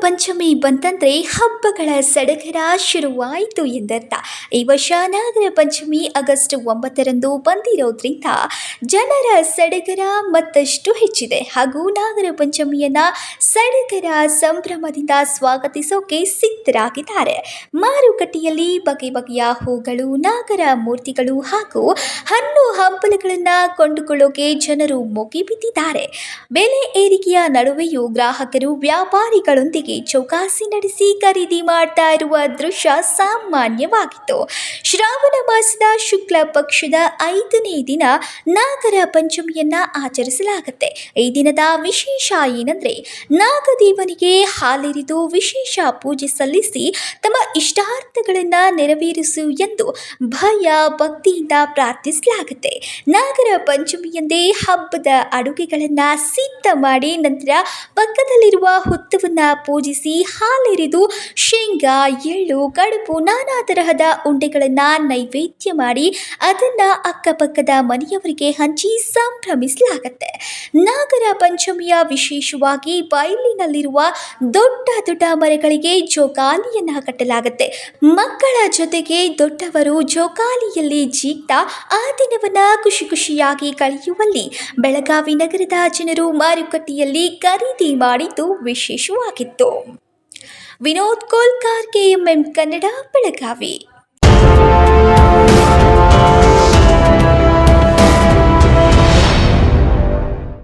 ಪಂಚಮಿ ಬಂತಂದ್ರೆ ಹಬ್ಬಗಳ ಸಡಗರ ಶುರುವಾಯಿತು ಎಂದರ್ಥ. ಈ ವರ್ಷ ನಾಗರ ಪಂಚಮಿ ಆಗಸ್ಟ್ ಒಂಬತ್ತರಂದು ಬಂದಿರೋದ್ರಿಂದ ಜನರ ಸಡಗರ ಮತ್ತಷ್ಟು ಹೆಚ್ಚಿದೆ. ಹಾಗೂ ನಾಗರ ಪಂಚಮಿಯನ್ನ ಸಡಗರ ಸಂಭ್ರಮದಿಂದ ಸ್ವಾಗತಿಸೋಕೆ ಸಿದ್ಧರಾಗಿದ್ದಾರೆ. ಮಾರುಕಟ್ಟೆಯಲ್ಲಿ ಬಗೆ ಬಗೆಯ ಹೂಗಳು, ನಾಗರ ಮೂರ್ತಿಗಳು ಹಾಗೂ ಹಣ್ಣು ಹಂಪಲುಗಳನ್ನ ಕೊಂಡುಕೊಳ್ಳೋಕೆ ಜನರು ಮುಗಿಬಿದ್ದಿದ್ದಾರೆ. ಬೆಲೆ ಏರಿಕೆಯ ನಡುವೆಯೂ ಗ್ರಾಹಕರು ವ್ಯಾಪಾರಿಗಳೊಂದಿಗೆ ಚೌಕಾಸಿ ನಡೆಸಿ ಖರೀದಿ ಮಾಡ್ತಾ ಇರುವ ದೃಶ್ಯ ಸಾಮಾನ್ಯವಾಗಿತ್ತು. ಶ್ರಾವಣ ಮಾಸದ ಶುಕ್ಲ ಪಕ್ಷದ ಐದನೇ ದಿನ ನಾಗರ ಪಂಚಮಿಯನ್ನ ಆಚರಿಸಲಾಗುತ್ತೆ. ಈ ದಿನದ ವಿಶೇಷ ಏನಂದ್ರೆ, ನಾಗದೇವನಿಗೆ ಹಾಲಿರಿದು ವಿಶೇಷ ಪೂಜೆ ಸಲ್ಲಿಸಿ ತಮ್ಮ ಇಷ್ಟಾರ್ಥಗಳನ್ನ ನೆರವೇರಿಸು ಎಂದು ಭಯ ಭಕ್ತಿಯಿಂದ ಪ್ರಾರ್ಥಿಸಲಾಗುತ್ತೆ. ನಾಗರ ಪಂಚಮಿಯಂದೇ ಹಬ್ಬದ ಅಡುಗೆಗಳನ್ನ ಸಿದ್ಧ ಮಾಡಿ ನಂತರ ಪಕ್ಕದಲ್ಲಿರುವ ಹುತ್ತವನ್ನ ಪೂಜಿಸಿ ಹಾಲೆರೆದು ಶೇಂಗಾ, ಎಳ್ಳು, ಕಡುಬು ನಾನಾ ತರಹದ ಉಂಡೆಗಳನ್ನ ನೈವೇದ್ಯ ಮಾಡಿ ಅದನ್ನ ಅಕ್ಕಪಕ್ಕದ ಮನೆಯವರಿಗೆ ಹಂಚಿ ಸಂಭ್ರಮಿಸಲಾಗತ್ತೆ. ನಾಗರ ಪಂಚಮಿಯ ವಿಶೇಷವಾಗಿ ಬಯಲಿನಲ್ಲಿರುವ ದೊಡ್ಡ ದೊಡ್ಡ ಮರಗಳಿಗೆ ಜೋಕಾಲಿಯನ್ನ ಕಟ್ಟಲಾಗುತ್ತೆ. ಮಕ್ಕಳ ಜೊತೆಗೆ ದೊಡ್ಡವರು ಜೋಕಾಲಿಯಲ್ಲಿ ಜೀಗ್ತಾ ಆ ದಿನವನ್ನ ಖುಷಿ ಖುಷಿಯಾಗಿ ಕಳೆಯುವಲ್ಲಿ ಬೆಳಗಾವಿ ನಗರದ ಜನರು ಮಾರುಕಟ್ಟೆಯಲ್ಲಿ ಖರೀದಿ ಮಾಡಿದ್ದು ವಿಶೇಷವಾಗಿತ್ತು. ವಿನೋದ್ ಕೋಲ್ಕಾರ್ ಕೆಎಂಎಂ ಕನ್ನಡ, ಬೆಳಗಾವಿ.